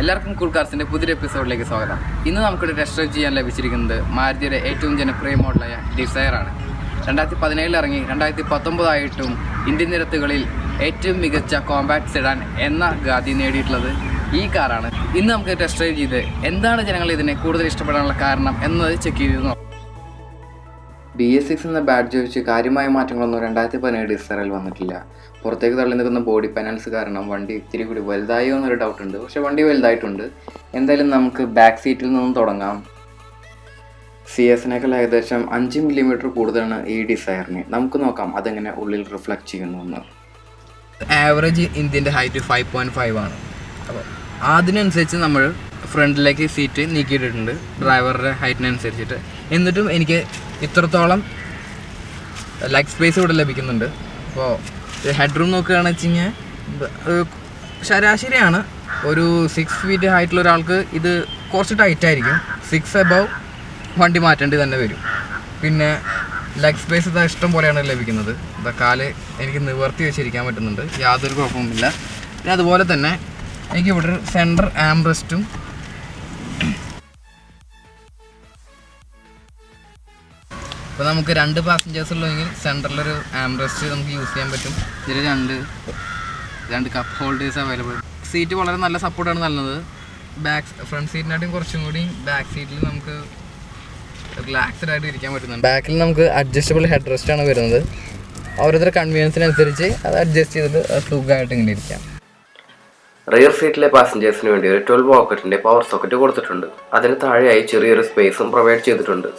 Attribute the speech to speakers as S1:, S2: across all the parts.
S1: എല്ലാവർക്കും കൂൾ കാർസിന്റെ പുതിയൊരു എപ്പിസോഡിലേക്ക് സ്വാഗതം. ഇന്ന് നമുക്കൊരു ടെസ്റ്റ് ഡ്രൈവ് ചെയ്യാൻ ലഭിച്ചിരിക്കുന്നത് മാരുതിയുടെ ഏറ്റവും ജനപ്രിയ മോഡലായ ഡിസയർ ആണ്. രണ്ടായിരത്തി പതിനേഴിൽ ഇറങ്ങി രണ്ടായിരത്തി പത്തൊമ്പതായിട്ടും ഇന്ത്യൻ നിരത്തുകളിൽ ഏറ്റവും മികച്ച കോമ്പാക്ട് സെഡാൻ എന്ന ഗാദി നേടിയിട്ടുള്ളത് ഈ കാറാണ് ഇന്ന് നമുക്ക് ടെസ്റ്റ് ഡ്രൈവ് ചെയ്ത് എന്താണ് ജനങ്ങൾ ഇതിനെ കൂടുതൽ ഇഷ്ടപ്പെടാനുള്ള കാരണം എന്നത് ചെക്ക് ചെയ്ത് നോക്കാം. ബി എസ് സിക്സ് എന്ന ബാഡ്ജ് വെച്ച് കാര്യമായ മാറ്റങ്ങളൊന്നും രണ്ടായിരത്തി പതിനേഴ് ഡിസറിൽ വന്നിട്ടില്ല. പുറത്തേക്ക് തള്ളി നിൽക്കുന്ന ബോഡി പാനൽസ് കാരണം വണ്ടി ഇത്തിരി കൂടി വലുതായോ എന്നൊരു ഡൗട്ട് ഉണ്ട്. പക്ഷെ വണ്ടി വലുതായിട്ടുണ്ട്. എന്തായാലും നമുക്ക് ബാക്ക് സീറ്റിൽ നിന്നും തുടങ്ങാം. സി എസിനേക്കാൾ ഏകദേശം അഞ്ച് മില്ലിമീറ്റർ കൂടുതലാണ് ഈ ഡിസയറിന് നമുക്ക് നോക്കാം അതെങ്ങനെ ഉള്ളിൽ റിഫ്ലക്ട് ചെയ്യുന്നു എന്ന് ആവറേജ് ഇന്ത്യന്റെ ഹൈറ്റ് ഫൈവ് പോയിന്റ് ഫൈവ് ആണ്. അപ്പോൾ അതിനനുസരിച്ച് നമ്മൾ ഫ്രണ്ടിലേക്ക് സീറ്റ് നീക്കിയിട്ടിട്ടുണ്ട്. ഡ്രൈവറുടെ ഹൈറ്റിനനുസരിച്ചിട്ട് എന്നിട്ടും എനിക്ക് ഇത്രത്തോളം ലെഗ് സ്പേസ് ഇവിടെ ലഭിക്കുന്നുണ്ട്. അപ്പോൾ ഹെഡ് റൂം നോക്കുകയാണെന്ന് വെച്ച് കഴിഞ്ഞാൽ ശരാശരിയാണ്. ഒരു സിക്സ് ഫീറ്റ് ഹൈറ്റുള്ള ഒരാൾക്ക് ഇത് കുറച്ച് ടൈറ്റ് ആയിരിക്കും. സിക്സ് എബവ് വണ്ടി മാറ്റേണ്ടി തന്നെ വരും. പിന്നെ ലെഗ് സ്പേസ് ഇതാ ഇഷ്ടം പോലെയാണ് ലഭിക്കുന്നത്. ഇതാ കാൽ എനിക്ക് നിവർത്തി വെച്ചിരിക്കാൻ പറ്റുന്നുണ്ട്. യാതൊരു കുഴപ്പമില്ല പിന്നെ അതുപോലെ തന്നെ എനിക്ക് ഇവിടെ ഒരു സെന്റർ ആംബ്രസ്റ്റും ഇപ്പോൾ നമുക്ക് രണ്ട് പാസഞ്ചേഴ്സ് ഉള്ളെങ്കിൽ സെന്ററിലൊരു ആംബ്രസ്റ്റ് നമുക്ക് യൂസ് ചെയ്യാൻ പറ്റും. ഇതിൽ രണ്ട് രണ്ട് കപ്പ് ഹോൾഡേഴ്സ് അവൈലബിൾ സീറ്റ് വളരെ നല്ല സപ്പോർട്ടാണ് നല്ലത് ബാക്ക് ഫ്രണ്ട് സീറ്റിനായിട്ടും കുറച്ചും കൂടി ബാക്ക് സീറ്റിൽ നമുക്ക് റിലാക്സ്ഡ് ആയിട്ട് ഇരിക്കാൻ പറ്റുന്നുണ്ട്. ബാക്കിൽ നമുക്ക് അഡ്ജസ്റ്റബിൾ ഹെഡ് റെസ്റ്റ് ആണ് വരുന്നത്. ഓരോരുത്തരുടെ കൺവീനിയൻസിനനുസരിച്ച് അത് അഡ്ജസ്റ്റ് ചെയ്തിട്ട് സുഖമായിട്ട് ഇങ്ങനെ ഇരിക്കാം.
S2: റിയർ സീറ്റിലെ പാസഞ്ചേഴ്സിന് വേണ്ടി ഒരു ട്വൽവ് പോക്കറ്റിന്റെ പവർ സോക്കറ്റ് കൊടുത്തിട്ടുണ്ട്. അതിന് താഴെയായി ചെറിയൊരു സ്പേസും പ്രൊവൈഡ് ചെയ്തിട്ടുണ്ട്.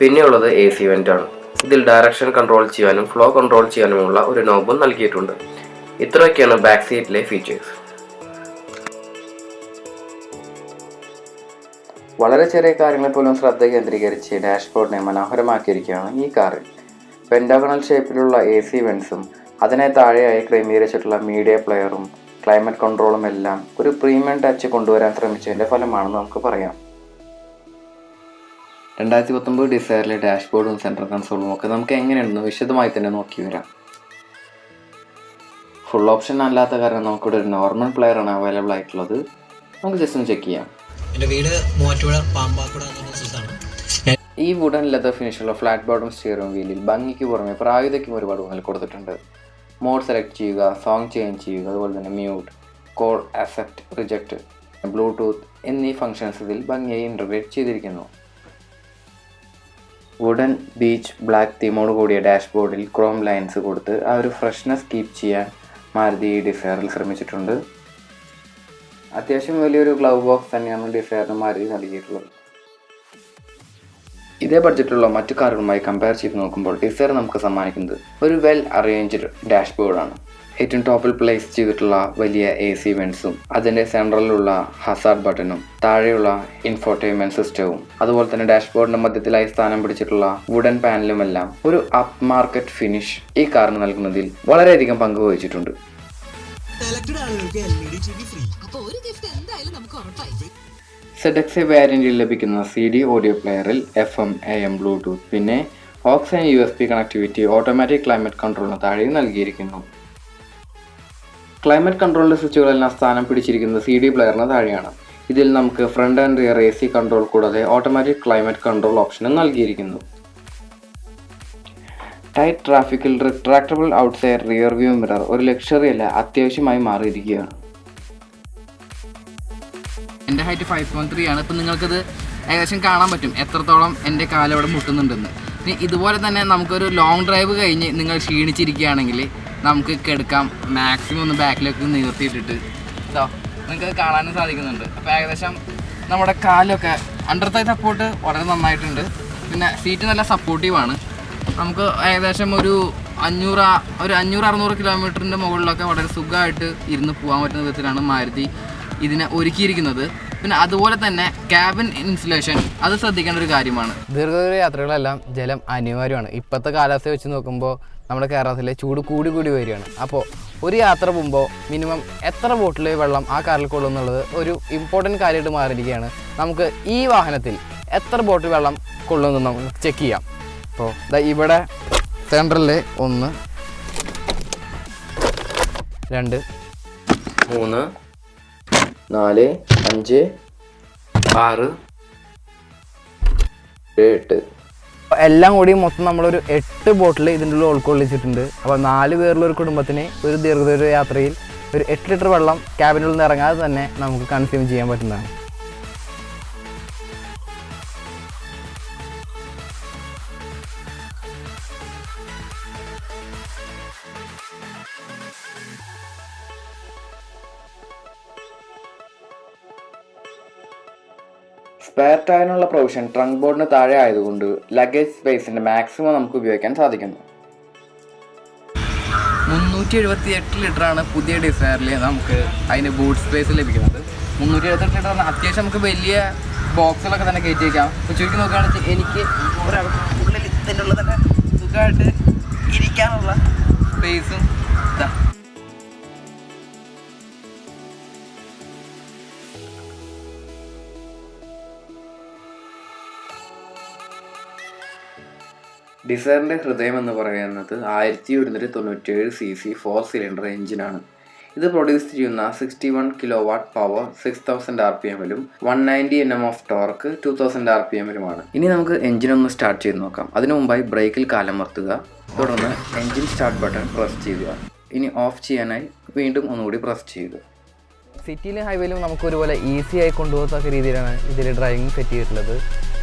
S2: പിന്നെയുള്ളത് എ സി ആണ്. ഇതിൽ ഡയറക്ഷൻ കൺട്രോൾ ചെയ്യാനും ഫ്ലോ കൺട്രോൾ ചെയ്യാനുമുള്ള ഒരു നോബും നൽകിയിട്ടുണ്ട്. ഇത്രയൊക്കെയാണ് ബാക്ക് സീറ്റിലെ ഫീച്ചേഴ്സ്
S1: വളരെ ചെറിയ കാര്യങ്ങളിൽ പോലും ശ്രദ്ധ കേന്ദ്രീകരിച്ച് ഡാഷ്ബോർഡിനെ മനോഹരമാക്കിയിരിക്കുകയാണ് ഈ കാറിൽ പെൻഡാഗണൽ ഷേപ്പിലുള്ള എ സി വെൻസും അതിനെ താഴെയായി ക്രമീകരിച്ചിട്ടുള്ള മീഡിയ പ്ലെയറും ക്ലൈമറ്റ് കൺട്രോളും എല്ലാം ഒരു പ്രീമിയം ടച്ച് കൊണ്ടുവരാൻ ശ്രമിച്ചതിന്റെ ഫലമാണെന്ന് നമുക്ക് പറയാം. രണ്ടായിരത്തി പത്തൊമ്പത് ഡിസയറിലെ ഡാഷ്ബോർഡും സെൻട്രൽ കൺസോളും ഒക്കെ നമുക്ക് എങ്ങനെയുണ്ടെന്ന് വിശദമായി തന്നെ നോക്കി വരാം. ഫുൾ ഓപ്ഷൻ അല്ലാത്ത കാരണം നമുക്കിവിടെ ഒരു നോർമൽ പ്ലെയർ ആണ് അവൈലബിൾ ആയിട്ടുള്ളത്. നമുക്ക് ജസ്റ്റ് ഒന്ന് ചെക്ക് ചെയ്യാം.
S3: എന്റെ വീട് മൂവാറ്റുപുഴ പാമ്പാക്കുട എന്ന് പറഞ്ഞ സ്ഥലത്താണ്.
S1: ഈ വുഡൻ ലെതർ ഫിനിഷുള്ള ഫ്ലാറ്റ് ബോട്ടം സ്റ്റിയറിംഗ് വീലിൽ ഭംഗിക്ക് പുറമെ പ്രായുധയ്ക്കും ഒരുപാട് ഊന്നൽ കൊടുത്തിട്ടുണ്ട്. മോഡ് സെലക്ട് ചെയ്യുക സോങ് ചേഞ്ച് ചെയ്യുക അതുപോലെ തന്നെ mute call accept reject Bluetooth എന്നീ ഫങ്ഷൻസ് ഇതിൽ ഭംഗിയായി ഇന്റർഗ്രേറ്റ് ചെയ്തിരിക്കുന്നു. വുഡൻ ബീച്ച് ബ്ലാക്ക് തീമോട് കൂടിയ ഡാഷ്ബോർഡിൽ ക്രോം ലൈൻസ് കൊടുത്ത് ആ ഒരു ഫ്രഷ്നെസ് കീപ്പ് ചെയ്യാൻ മാരുതി ഡിസയറിൽ ശ്രമിച്ചിട്ടുണ്ട്. അത്യാവശ്യം വലിയൊരു ഗ്ലൗ ബോക്സ് തന്നെയാണ് ഡിസയറിന് മാരുതി നൽകിയിട്ടുള്ളത്. ഇതേ ബഡ്ജറ്റിലുള്ള മറ്റു കാറുകളുമായി കമ്പയർ ചെയ്ത് നോക്കുമ്പോൾ ഡിസയർ നമുക്ക് സമ്മാനിക്കുന്നത് ഒരു വെൽ അറേഞ്ച്ഡ് ഡാഷ്ബോർഡാണ് ഏറ്റവും ടോപ്പിൽ പ്ലേസ് ചെയ്തിട്ടുള്ള വലിയ എ സി വെൻസും അതിന്റെ സെൻട്രലിലുള്ള ഹസാർഡ് ബട്ടണും താഴെയുള്ള ഇൻഫോർട്ടൈൻമെന്റ് സിസ്റ്റവും അതുപോലെ തന്നെ ഡാഷ്ബോർഡിന്റെ മധ്യത്തിലായി സ്ഥാനം പിടിച്ചിട്ടുള്ള വുഡൻ പാനലുമെല്ലാം ഒരു അപ്പ് മാർക്കറ്റ് ഫിനിഷ് ഈ കാറിന് നൽകുന്നതിൽ വളരെയധികം
S4: പങ്ക് വഹിച്ചിട്ടുണ്ട്.
S1: സെഡക്സെ വാരന്റിയിൽ ലഭിക്കുന്ന C D audio പ്ലെയറിൽ F M A M Bluetooth പിന്നെ oxygen U S B connectivity automatic climate കൺട്രോളിന് താഴെയും നൽകിയിരിക്കുന്നു. ക്ലൈമറ്റ് കൺട്രോളിന്റെ സ്വിച്ചുകളെല്ലാം സ്ഥാനം പിടിച്ചിരിക്കുന്നത് സി ഡി പ്ലെയറിന് താഴെയാണ്. ഇതിൽ നമുക്ക് front and rear A C control കൂടാതെ ഓട്ടോമാറ്റിക് ക്ലൈമറ്റ് കൺട്രോൾ ഓപ്ഷനും നൽകിയിരിക്കുന്നു. Tight ട്രാഫിക്കിൽ retractable outside rear view mirror ഒരു ലക്ഷറി അല്ല അത്യാവശ്യമായി മാറിയിരിക്കുകയാണ്. എന്റെ ഹൈറ്റ് ഫൈവ് പോയിന്റ് ത്രീ ആണ്. ഇപ്പം നിങ്ങൾക്കത് ഏകദേശം കാണാൻ പറ്റും. എത്രത്തോളം എന്റെ കാലവിടെ മുട്ടുന്നുണ്ടെന്ന്. ഇനി ഇതുപോലെ തന്നെ നമുക്കൊരു ലോങ് ഡ്രൈവ് കഴിഞ്ഞ് നിങ്ങൾ ക്ഷീണിച്ചിരിക്കുകയാണെങ്കിൽ നമുക്ക് എടുക്കാം മാക്സിമം ഒന്ന് ബാക്കിലേക്ക് നിവർത്തിയിട്ടിട്ട്. സോ നിങ്ങൾക്ക് കാണാനും സാധിക്കുന്നുണ്ട്. അപ്പോൾ ഏകദേശം നമ്മുടെ കാലൊക്കെ അണ്ടർ തൈ സപ്പോർട്ട് വളരെ നന്നായിട്ടുണ്ട്. പിന്നെ സീറ്റ് നല്ല സപ്പോർട്ടീവാണ് നമുക്ക് ഏകദേശം ഒരു അഞ്ഞൂറ് ഒരു അഞ്ഞൂറ് അറുന്നൂറ് കിലോമീറ്ററിന്റെ മുകളിലൊക്കെ വളരെ സുഖമായിട്ട് ഇരുന്ന് പോകാൻ പറ്റുന്ന വിധത്തിലാണ് മാരുതി ഇതിനെ ഒരുക്കിയിരിക്കുന്നത്. പിന്നെ അതുപോലെ തന്നെ ക്യാബിൻ ഇൻസുലേഷൻ അത് ശ്രദ്ധിക്കേണ്ട ഒരു കാര്യമാണ്. ദീർഘദൂര യാത്രകളെല്ലാം ജലം അനിവാര്യമാണ്. ഇപ്പോഴത്തെ കാലാവസ്ഥ വെച്ച് നോക്കുമ്പോൾ നമ്മുടെ കേരളത്തിലെ ചൂട് കൂടി കൂടി വരികയാണ്. അപ്പോൾ ഒരു യാത്ര പോകുമ്പോൾ മിനിമം എത്ര ബോട്ടിൽ വെള്ളം ആ കാറിൽ കൊള്ളും എന്നുള്ളത് ഒരു ഇമ്പോർട്ടന്റ് കാര്യമായിട്ട് മാറിയിരിക്കുകയാണ്. നമുക്ക് ഈ വാഹനത്തിൽ എത്ര ബോട്ടിൽ വെള്ളം കൊള്ളുമെന്ന് നമുക്ക് ചെക്ക് ചെയ്യാം. അപ്പോൾ ദാ ഇവിടെ സെൻട്രലിൽ ഒന്ന് രണ്ട്
S2: മൂന്ന് നാല് അഞ്ച് ആറ് എട്ട്.
S1: എല്ലാം കൂടി മൊത്തം നമ്മളൊരു എട്ട് ബോട്ടിൽ ഇതിന്റെ ഉള്ളിൽ ഉൾക്കൊള്ളിച്ചിട്ടുണ്ട് അപ്പോൾ നാല് പേരുള്ള ഒരു കുടുംബത്തിന് ഒരു ദീർഘദൂര യാത്രയിൽ ഒരു എട്ട് ലിറ്റർ വെള്ളം ക്യാബിനുള്ളിൽ നിന്ന് ഇറങ്ങാതെ തന്നെ നമുക്ക് കൺസ്യൂം ചെയ്യാൻ പറ്റുന്നതാണ്. സ്പെയർ ടയറിനുള്ള പ്രൊവിഷൻ ട്രങ്ക് ബോർഡിന് താഴെ ആയതുകൊണ്ട് ലഗേജ് സ്പേസിന്റെ മാക്സിമം നമുക്ക് ഉപയോഗിക്കാൻ സാധിക്കുന്നു. മുന്നൂറ്റി എഴുപത്തി എട്ട് ലിറ്ററാണ് പുതിയ ഡിസയറിൽ നമുക്ക് അതിന് ബൂട്ട് സ്പേസ് ലഭിക്കുന്നത്. മുന്നൂറ്റി എഴുപത്തെട്ട് ലിറ്റർ അത്യാവശ്യം നമുക്ക് വലിയ ബോക്സുകളൊക്കെ തന്നെ കയറ്റി വയ്ക്കാം അപ്പോൾ ചുരുക്കി നോക്കുകയാണെന്ന് വെച്ചാൽ എനിക്ക് ഉള്ളിൽ ഇതിന്റെ തന്നെ സുഖമായിട്ട് ഇരിക്കാനുള്ള സ്പേസും ഇതാ. ഡിസയറിന്റെ ഹൃദയം എന്ന് പറയുന്നത് ആയിരത്തി ഒരുന്നൂറ്റി തൊണ്ണൂറ്റേഴ് സി സി ഫോർ സിലിണ്ടർ എഞ്ചിനാണ്. ഇത് പ്രൊഡ്യൂസ് ചെയ്യുന്ന sixty one kilowatt power six thousand R P എമ്മിലും one ninety N M of torque two thousand R P എമ്മിലുമാണ് ഇനി നമുക്ക് എഞ്ചിൻ ഒന്ന് സ്റ്റാർട്ട് ചെയ്ത് നോക്കാം. അതിനു മുമ്പായി ബ്രേക്കിൽ കാലമർത്തുക തുടർന്ന് എഞ്ചിൻ സ്റ്റാർട്ട് ബട്ടൺ പ്രസ് ചെയ്യുക. ഇനി ഓഫ് ചെയ്യാനായി വീണ്ടും ഒന്നുകൂടി പ്രസ് ചെയ്യുക. സിറ്റിയിലും ഹൈവേയിലും നമുക്ക് ഒരുപോലെ ഈസി ആയി കൊണ്ടുപോകത്തക്ക രീതിയിലാണ് ഇതിൽ ഡ്രൈവിംഗ് സെറ്റ് ചെയ്തിട്ടുള്ളത്.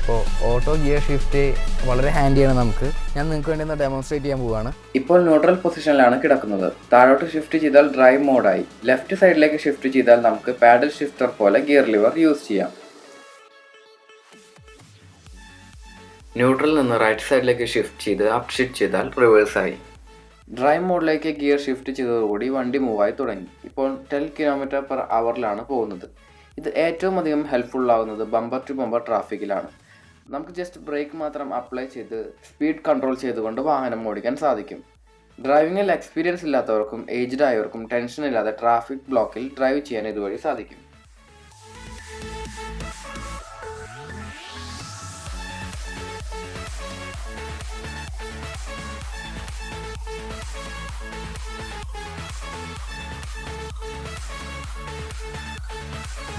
S1: അപ്പോൾ ഓട്ടോ ഗിയർ ഷിഫ്റ്റ് വളരെ ഹാൻഡിയാണ് നമുക്ക്. ഞാൻ നിങ്ങൾക്ക് വേണ്ടി ഒന്ന് ഡെമോൺസ്ട്രേറ്റ് ചെയ്യാൻ പോവാണ്. ഇപ്പോൾ ന്യൂട്രൽ പൊസിഷനിലാണ് കിടക്കുന്നത്. താഴോട്ട് ഷിഫ്റ്റ് ചെയ്താൽ ഡ്രൈവ് മോഡായി ലെഫ്റ്റ് സൈഡിലേക്ക് ഷിഫ്റ്റ് ചെയ്താൽ നമുക്ക് പാഡൽ ഷിഫ്റ്റർ പോലെ ഗിയർ ലിവർ യൂസ് ചെയ്യാം. ന്യൂട്രലിൽ നിന്ന് റൈറ്റ് സൈഡിലേക്ക് ഷിഫ്റ്റ് ചെയ്ത് അപ് ഷിഫ്റ്റ് ചെയ്താൽ റിവേഴ്സായി ഡ്രൈവ് മോഡിലേക്ക് ഗിയർ ഷിഫ്റ്റ് ചെയ്തതോടുകൂടി വണ്ടി മൂവായി തുടങ്ങി. ഇപ്പോൾ ടെൻ കിലോമീറ്റർ പെർ അവറിലാണ് പോകുന്നത്. ഇത് ഏറ്റവും അധികം ഹെൽപ്ഫുൾ ആവുന്നത് ബമ്പർ ടു ബമ്പർ ട്രാഫിക്കിലാണ് നമുക്ക് ജസ്റ്റ് ബ്രേക്ക് മാത്രം അപ്ലൈ ചെയ്ത് സ്പീഡ് കൺട്രോൾ ചെയ്തുകൊണ്ട് വാഹനം ഓടിക്കാൻ സാധിക്കും. ഡ്രൈവിങ്ങിൽ എക്സ്പീരിയൻസ് ഇല്ലാത്തവർക്കും ഏജ്ഡ് ആയവർക്കും ടെൻഷൻ ഇല്ലാതെ ട്രാഫിക് ബ്ലോക്കിൽ ഡ്രൈവ് ചെയ്യാൻ ഇതുവഴി സാധിക്കും.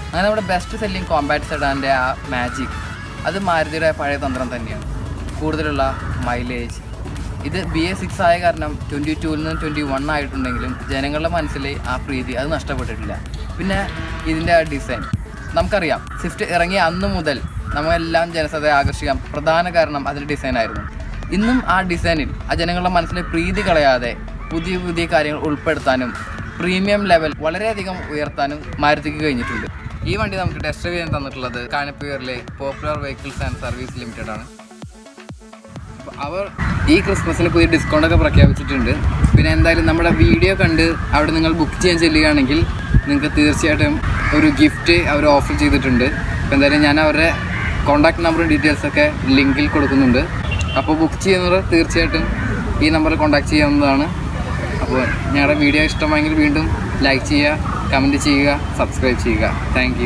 S1: അങ്ങനെ നമ്മുടെ ബെസ്റ്റ് സെല്ലിംഗ് കോമ്പാക്ട് സെഡാന്റെ ആ മാജിക് അത് മാരുതിയുടെ പഴയ തന്ത്രം തന്നെയാണ്. കൂടുതലുള്ള മൈലേജ് ഇത് ബി എ സിക്സ് ആയ കാരണം ട്വന്റി ടൂവിൽ നിന്ന് ട്വന്റി വൺ ആയിട്ടുണ്ടെങ്കിലും ജനങ്ങളുടെ മനസ്സിൽ ആ പ്രീതി അത് നഷ്ടപ്പെട്ടിട്ടില്ല. പിന്നെ ഇതിന്റെ ഡിസൈൻ നമുക്കറിയാം സ്വിഫ്റ്റ് ഇറങ്ങിയ അന്ന് മുതൽ നമ്മളെല്ലാം ജനശ്രദ്ധയെ ആകർഷിക്കാൻ പ്രധാന കാരണം അതിന്റെ ഡിസൈനായിരുന്നു ഇന്നും ആ ഡിസൈനിൽ ആ ജനങ്ങളുടെ മനസ്സിലെ പ്രീതി കളയാതെ പുതിയ പുതിയ കാര്യങ്ങൾ ഉൾപ്പെടുത്താനും പ്രീമിയം ലെവൽ വളരെയധികം ഉയർത്താനും മാരുതിക്ക് കഴിഞ്ഞിട്ടുണ്ട്. ഈ വണ്ടി നമുക്ക് ടെസ്റ്റ് ചെയ്യാൻ തന്നിട്ടുള്ളത് കാനപ്പുയറിലെ popular vehicles and service limited ആണ്. അവർ ഈ ക്രിസ്മസിന് പുതിയ ഡിസ്കൗണ്ട് ഒക്കെ പ്രഖ്യാപിച്ചിട്ടുണ്ട്. പിന്നെ എന്തായാലും നമ്മുടെ വീഡിയോ കണ്ട് അവിടെ നിങ്ങൾ ബുക്ക് ചെയ്യാൻ ചെല്ലുകയാണെങ്കിൽ നിങ്ങൾക്ക് തീർച്ചയായിട്ടും ഒരു ഗിഫ്റ്റ് അവർ ഓഫർ ചെയ്തിട്ടുണ്ട്. അപ്പോൾ എന്തായാലും ഞാൻ അവരുടെ കോൺടാക്ട് നമ്പറും ഡീറ്റെയിൽസൊക്കെ ലിങ്കിൽ കൊടുക്കുന്നുണ്ട്. അപ്പോൾ ബുക്ക് ചെയ്യുന്നവർ തീർച്ചയായിട്ടും ഈ നമ്പറിൽ കോൺടാക്ട് ചെയ്യാവുന്നതാണ്. അപ്പോൾ ഞങ്ങളുടെ വീഡിയോ ഇഷ്ടമായെങ്കിൽ വീണ്ടും ലൈക്ക് ചെയ്യുക. കമന്റ് ചെയ്യുക സബ്സ്ക്രൈബ് ചെയ്യുക. താങ്ക്